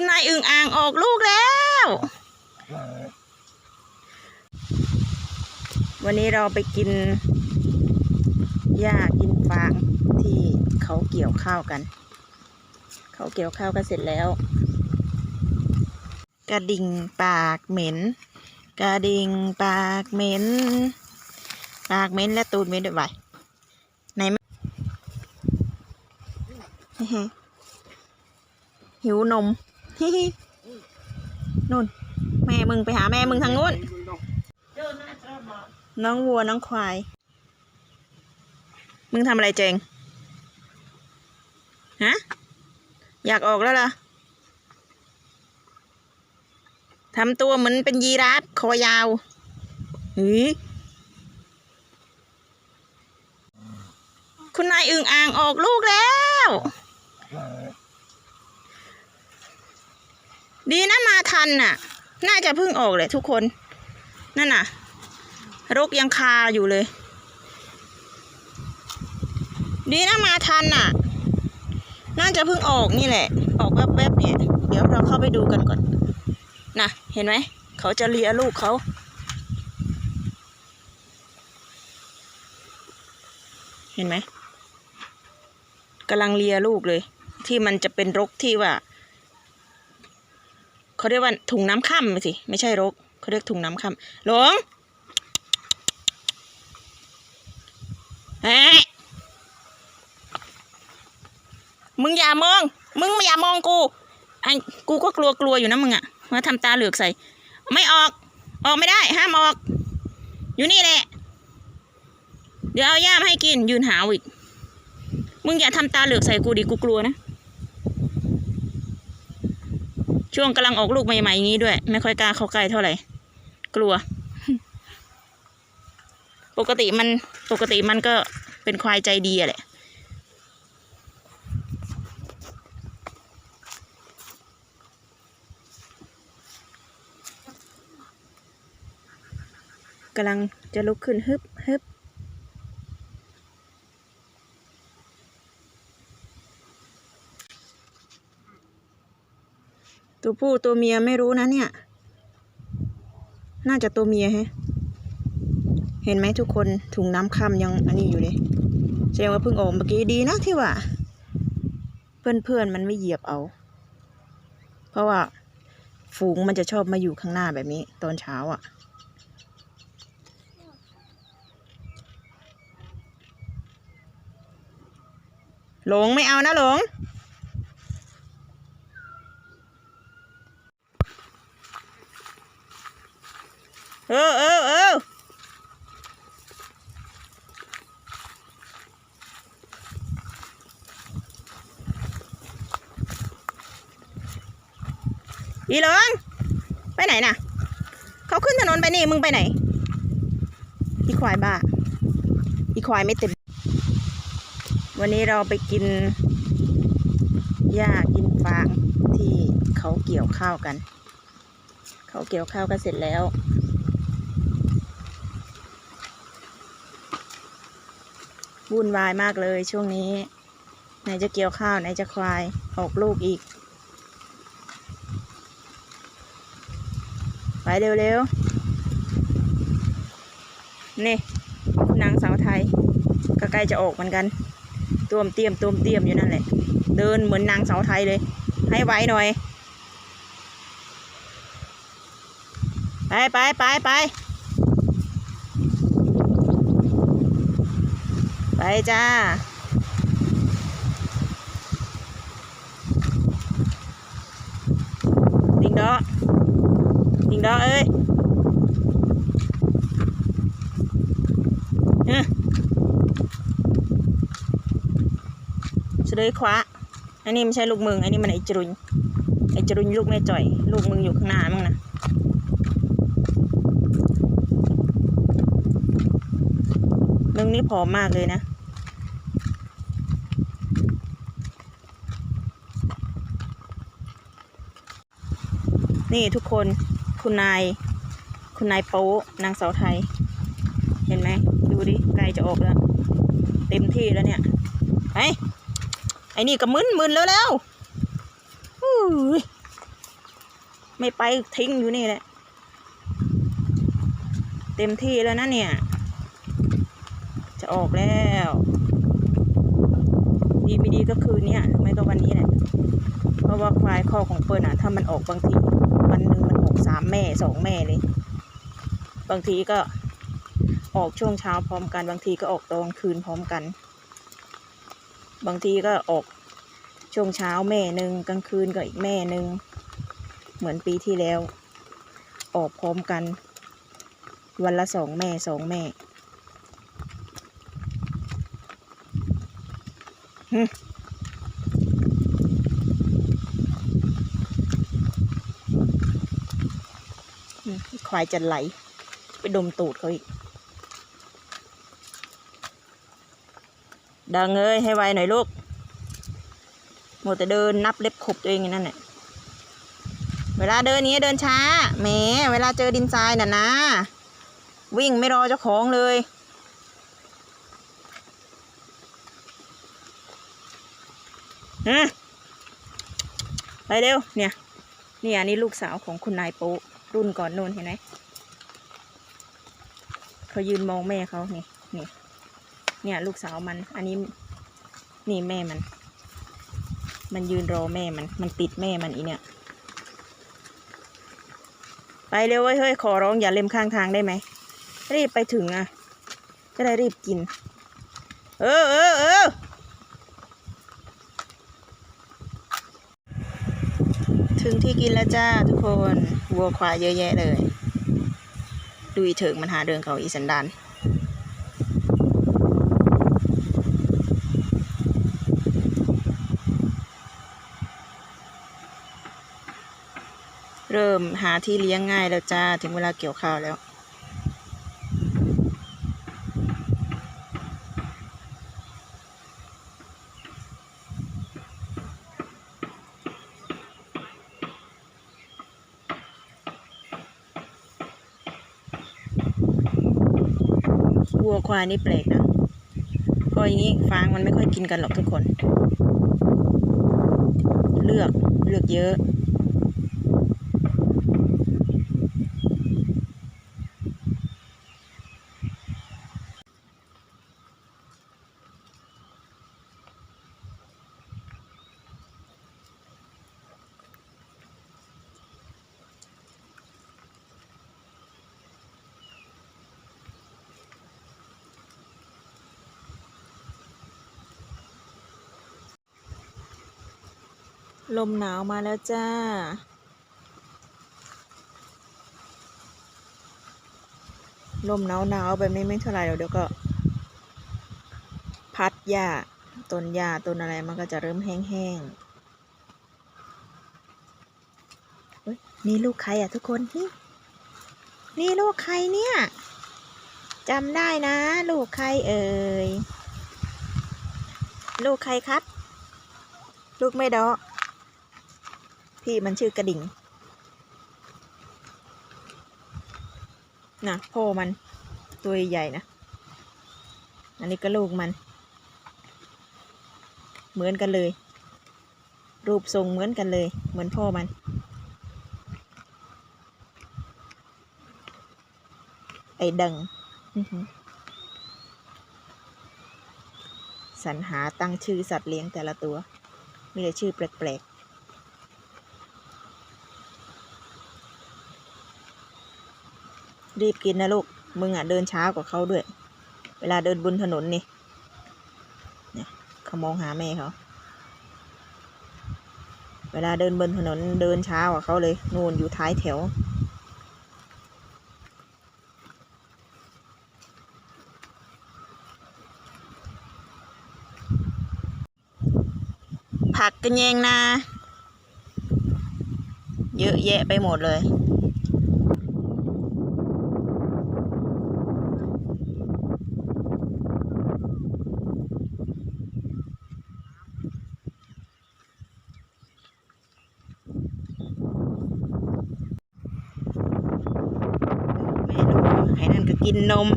คุณนายอึ่งอ่างออกลูกแล้ว วันนี้เราไปกินหญ้ากินฟางที่เขาเกี่ยวข้าวกัน เขาเกี่ยวข้าวกันเสร็จแล้ว กระดิ่งปากเหม็น กระดิ่งปากเหม็น ปากเหม็นและตูดเหม็นด้วยไวไหนแม่หิวนม นู่น แม่มึงไปหาแม่มึงทางนู้น น้องวัวน้องควาย มึงทำอะไรเจงฮะ อยากออกแล้วเหรอทำตัวเหมือนเป็นยีราฟคอยาวหือคุณนายอึ่งอ่างออกลูกแล้ว ดีนะมาทันน่ะ น่าจะเพิ่งออกเลยทุกคน นั่นน่ะ รกยังคาอยู่เลย ดีนะมาทันน่ะ น่าจะเพิ่งออกนี่แหละ ออกแวบๆเนี่ย เดี๋ยวเราเข้าไปดูกันก่อนน่ะเห็นไหม เขาจะเลียลูกเขาเห็นไหมกำลังเลียลูกเลย ที่มันจะเป็นรกที่ว่า เขาเรียกว่าถุงน้ำค่ำสิไม่ใช่รกเขาเรียกถุงน้ำค่ำหลงเฮ้ยมึงอย่ามอง มึงไม่อย่ามองกูไอ้กูก็กลัวกลัวอยู่นะมึงอะมาทำตาเหลือกใส่ ไม่ออก ออกไม่ได้ ห้ามออก อยู่นี่แหละ เดี๋ยวเอาย่ามาให้กินยืนหาวอีกมึงอย่าทำตาเหลือกใส่กูดิกูกลัวนะ ช่วงกำลังออกลูกใหม่ๆอย่างนี้ด้วย ไม่ค่อยกล้าเข้าใกล้เท่าไหร่ กลัว ปกติมันปกติมันก็เป็นควายใจดีอะแหละกำลังจะลุกขึ้นฮึบฮึบ ตัวผู้ตัวเมียไม่รู้นะเนี่ย น่าจะตัวเมียฮะเห็นไหมทุกคนถุงน้ำค่ำยังอันนี้อยู่เลยแสดงว่าเพิ่งออกเมื่อกี้ดีนะที่ว่าเพื่อนเพื่อนๆมันไม่เหยียบเอา เพราะว่าฝูงมันจะชอบมาอยู่ข้างหน้าแบบนี้ ตอนเช้าอะ่ะ หลงไม่เอานะหลง เออเออเอออีเหลงไปไหนน่ะ เขาขึ้นถนนไปนี่ มึงไปไหน อีควายบ้า อีควายไม่เต็ม วันนี้เราไปกินหญ้ากินฟางที่เขาเกี่ยวข้าวกัน เขาเกี่ยวข้าวกันเสร็จแล้ว วุ่นวายมากเลยช่วงนี้ ไหนจะเกี่ยวข้าวไหนจะควายออกลูกอีก ไปเร็วๆ นี่นางสาวไทย ก็ใกล้จะออกเหมือนกันตัวมเตียมตัวมเตียมอยู่นั่นแหละ เดินเหมือนนางสาวไทยเลย ให้ไวหน่อย ไปไปไปไปไป จ้า ดิงดอดิงดอเอ้ยเฮ้ยเฉลยขวาอันนี้ไม่ใช่ลูกมึง อันนี้มันไอจรุนไอจรุนลูกแม่จ่อย ลูกมึงอยู่ข้างหน้ามั้งนะมึงนี่ผอมมากเลยนะ นี่ทุกคนคุณนาย คุณนายโป๊นางสาวไทย เห็นไหมดูดิใกล้จะออกแล้ว เต็มที่แล้วเนี่ยไอ้ไอ้นี่ก็มึนมึนแล้วแล้วไม่ไปทิ้งอยู่นี่แหละ เต็มที่แล้วนะเนี่ย จะออกแล้ว ดีไม่ดีก็คืนเนี้ยไม่ก็วันนี้แหละ เพราะว่าควายข้อของเปิ้ลอะถ้ามันออกบางที สามแม่สองแม่เลย บางทีก็ออกช่วงเช้าพร้อมกัน บางทีก็ออกตอนกลางคืนพร้อมกัน บางทีก็ออกช่วงเช้าแม่หนึ่งกลางคืนก็อีกแม่หนึ่งเหมือนปีที่แล้ว ออกพร้อมกัน วันละสองแม่สองแม่หึอืม ควายจะไหล ไปดมตูดเขาอีก ดังเอ้ยให้ไวหน่อยลูกหมดแต่เดินนับเล็บขบตัวเองอย่างนั้นแหละเวลาเดินนี้เดินช้าแหมเวลาเจอดินทรายน่ะนะ วิ่งไม่รอเจ้าของเลยฮะไปเร็วเนี่ย นี่อันนี้ลูกสาวของคุณนายโป๊ะ รุ่นก่อนนู่นเห็นไหมเขายืนมองแม่เขานี่นี่เนี่ยลูกสาวมัน อันนี้นี่แม่มัน มันยืนรอแม่มัน มันติดแม่มันอีเนี่ยไปเร็วเว้ยเฮ้ยขอร้องอย่าเล็มข้างทางได้ไหมรีบไปถึงอะจะได้รีบกิน เออเออเออถึงที่กินแล้วจ้าทุกคน วัวควายเยอะแยะเลย ดูอีเถิงมันหาเดินเขาอีสันดานเริ่มหาที่เลี้ยงง่ายแล้วจ้า ถึงเวลาเกี่ยวข้าวแล้วายนี่แปลกนะก็อย่างนี้ฟางมันไม่ค่อยกินกันหรอกทุกคน เลือกเลือกเยอะ ลมหนาวมาแล้วจ้า ลมหนาวหนาวแบบนี้ไม่เท่าไหร่หรอกเดี๋ยวก็ พัดหญ้าต้นหญ้าต้นอะไรมันก็จะเริ่มแห้งๆเฮ้ยนี่ลูกใครอะทุกคนนี่นี่ลูกใครเนี่ยจำได้นะ ลูกใครเอ่ย ลูกใครครับ ลูกไม่ดอ พี่มันชื่อกระดิ่งนะพ่อมันตัวใหญ่นะ อันนี้ก็ลูกมัน เหมือนกันเลย รูปทรงเหมือนกันเลย เหมือนพ่อมัน ไอ้ดังสรรหาตั้งชื่อสัตว์เลี้ยงแต่ละตัว มีแต่ชื่อแปลก รีบกินนะลูก มึงอะเดินช้ากว่าเขาด้วย เวลาเดินบนถนนนี่เนี่ยเขามองหาแม่เขา เวลาเดินบนถนนเดินช้ากว่าเขาเลย นู่นอยู่ท้ายแถว ผักกันเองนะ เยอะแยะไปหมดเลย กินนม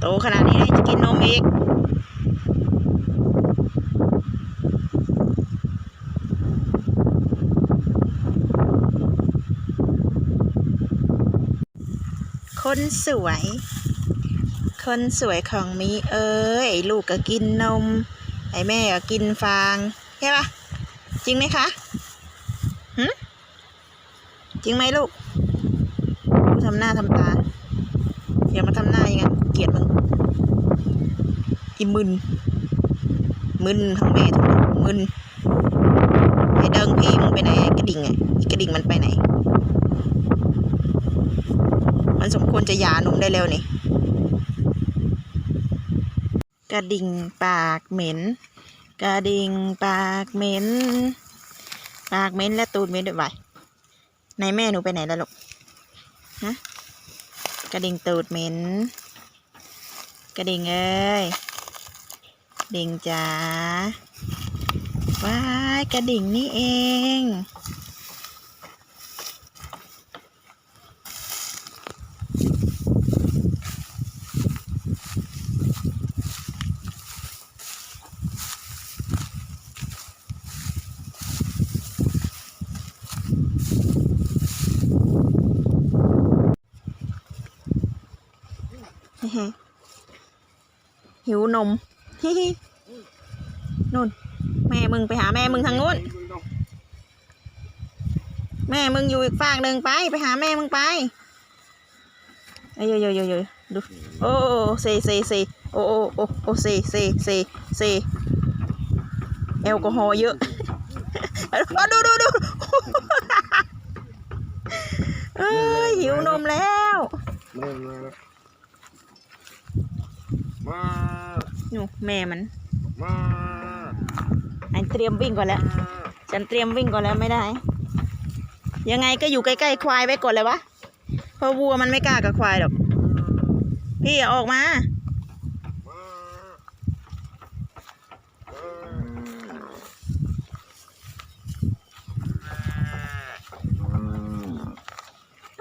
โตขนาดนี้จะกินนมอีกคนสวย คนสวยของมีเอ้ยลูกก็กินนม ไอแม่ก็กินฟาง ใช่ปะจริงไหมคะหืม จริงไหมลูกดูทำหน้าทำตาอย่ามาทำหน้าอย่างนั้นเกลียดมึงอีมึนมึนทั้งแม่ทั้งลูกมึนไอ้เดิงพี่มึงไปไหนกระดิ่งไงกระดิ่งมันไปไหน มันสมควรจะหย่านมได้แล้วนี่กระดิ่งปากเหม็น กระดิ่งปากเหม็น ปากเหม็นและตูดเหม็นด้วย นายไหนแม่หนูไปไหนแล้วลูกฮะกระดิ่งตูดเหม็น กระดิ่งเอ้ยดิ่งจ๋าว้ายกระดิ่งนี่เอง หิว นมฮิฮินู่น แม่มึงไปหาแม่มึงทางนู้น แม่มึงอยู่อีกฝั่งหนึ่งไป ไปหาแม่มึงไปเอ้ยเยอะๆๆๆดู โอ้เซเซเซโอ้โอ้โอ้โอ้เซเซเซเซแอลกอฮอล์เยอะดูดูดูเอ้ยหิวนมแล้ว มามามาหนูแม่มัน มาไอเตรียมวิ่งก่อนแล้ว ฉันเตรียมวิ่งก่อนแล้วไม่ได้ ยังไงก็อยู่ใกล้ๆควายไว้ก่อนเลยวะ เพราะวัวมันไม่กล้ากับควายหรอก พี่อย่าออกมา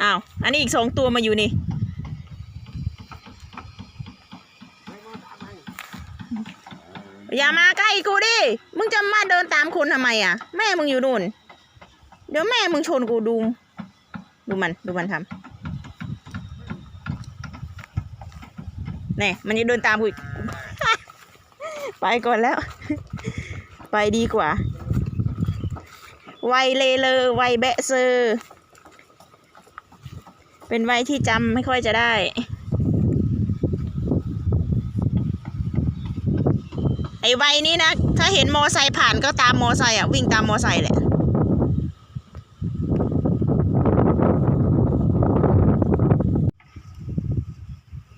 อ้าว อันนี้อีกสองตัวมาอยู่นี่ อย่ามาใกล้กูดิ มึงจะมาเดินตามคนทำไมอะ แม่มึงอยู่นู่น เดี๋ยวแม่มึงชนกูดู ดูมัน ดูมันทำแน่มันจะเดินตามกูอีก ไปก่อนแล้ว ไปดีกว่า ไวเลเลอไวแบะเซอร์ เป็นไวที่จำไม่ค่อยจะได้ ไอ้ไวนี้นะ ถ้าเห็นมอไซค์ผ่านก็ตามมอไซค์อะ วิ่งตามมอไซค์แหละ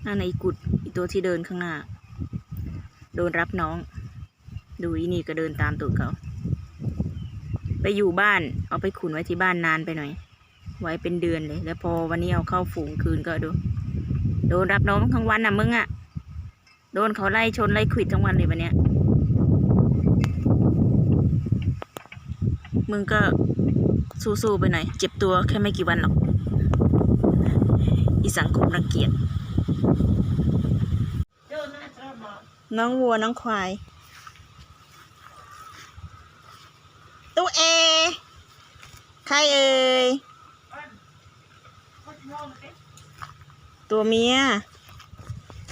นั่นไอ้กุดอีตัวที่เดินข้างหน้า โดนรับน้อง ดูอีนี่ก็เดินตามตูดเขา ไปอยู่บ้าน เอาไปขุนไว้ที่บ้านนานไปหน่อย ไว้เป็นเดือนเลย แล้วพอวันนี้เอาเข้าฝูงคืนก็ดู โดนรับน้องทั้งวันน่ะมึงอะ โดนเขาไล่ชนไล่ขิดทั้งวันเลยวันเนี้ย มึงก็สู้ๆไปหน่อย เจ็บตัวแค่ไม่กี่วันหรอก อีสังคมรังเกียจ น้องวัวน้องควาย ตู้เอ ใครเอ่ย ตัวเมีย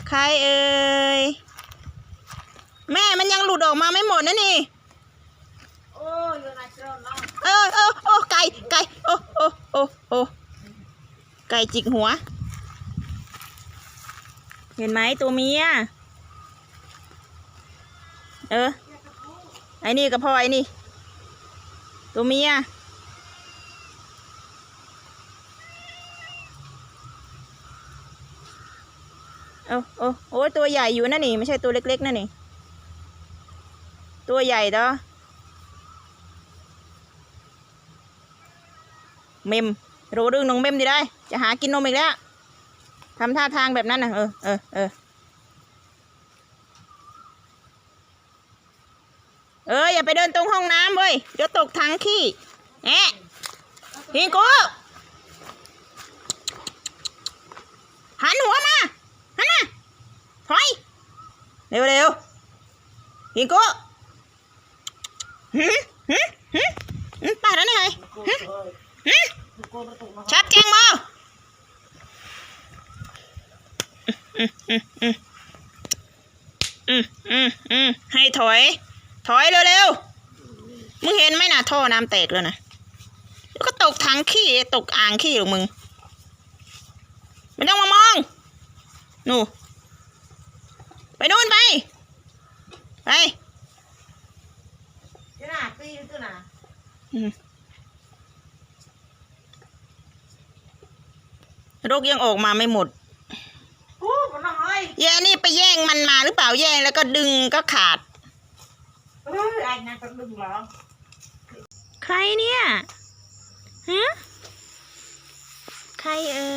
ใครเอ่ย แม่มันยังหลุดออกมาไม่หมดนะนี่ เออเออโอ้ไก่ไก่โอ้โอ้โอ้โอ้ไก่จิกหัว เห็นไหมตัวเมียเออไอ้นี่กับพ่อไอ้นี่ ตัวเมียเอาเอาโอ้ตัวใหญ่อยู่นะนี่ ไม่ใช่ตัวเล็กๆนะนี่ ตัวใหญ่ต่อ เมมรู้เรื่องน้องเมมดีได้ จะหากินนมอีกแล้วทำท่าทางแบบนั้นนะเออเออเออเอออย่าไปเดินตรงห้องน้ำเว้ยเดี๋ยวตกถังขี้แอะพิงกูหันหัวมาหันมาถอยเร็วเร็วพิงกูหืมหืมหืมป้าแล้วนี่ไง ชัดแก่งมองให้ถอย ถอยเร็วๆ มึงเห็นไหมนะท่อน้ำแตกแล้วนะแล้วก็ตกถังขี้ตกอ่างขี้หรอกมึงไม่ต้องมามอง หนู ไปนู่นไป ไปจะหนาตีหรือจะหนา รกยังออกมาไม่หมดโอ้มันน้อยแย่นี่ไปแย่งมันมาหรือเปล่าแย่งแล้วก็ดึงก็ขาด เอ้ยไอ้นั่นก็ดึงเหรอใครเนี่ยฮะใครเอ่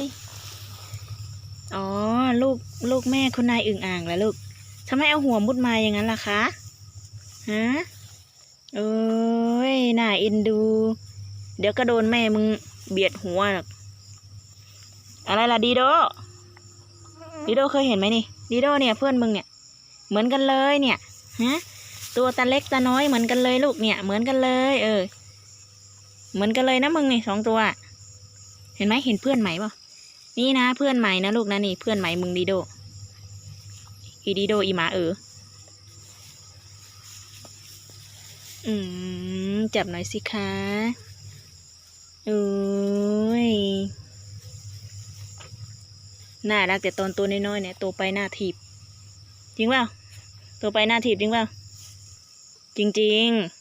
ยอ๋อลูกลูกแม่คุณนายอึ่งอ่างแล้วลูกทำไมเอาหัวมุดมาอย่างนั้นล่ะคะฮะเอ้ยน่าเอ็นดู เดี๋ยวก็โดนแม่มึงเบียดหัวหรอก อะไรล่ะดีโดดีโดเคยเห็นไหมนี่ดีโดเนี่ยเพื่อนมึงเนี่ยเหมือนกันเลยเนี่ยฮะตัวตาเล็กตาน้อยเหมือนกันเลยลูกเนี่ยเหมือนกันเลย เออ เหมือนกันเลยนะมึงนี่สองตัว เห็นไหมเห็นเพื่อนใหม่ป่ะนี่นะเพื่อนใหม่นะลูกนะนี่เพื่อนใหม่มึงดีโดอีดีโดอีหมาเอออืมจับหน่อยสิคะโอ้ย น่ารักแต่ตอนตัวน้อยๆเนี่ยโตไปหน้าถีบ จริงเปล่าโตไปหน้าถีบจริงเปล่าจริง ๆ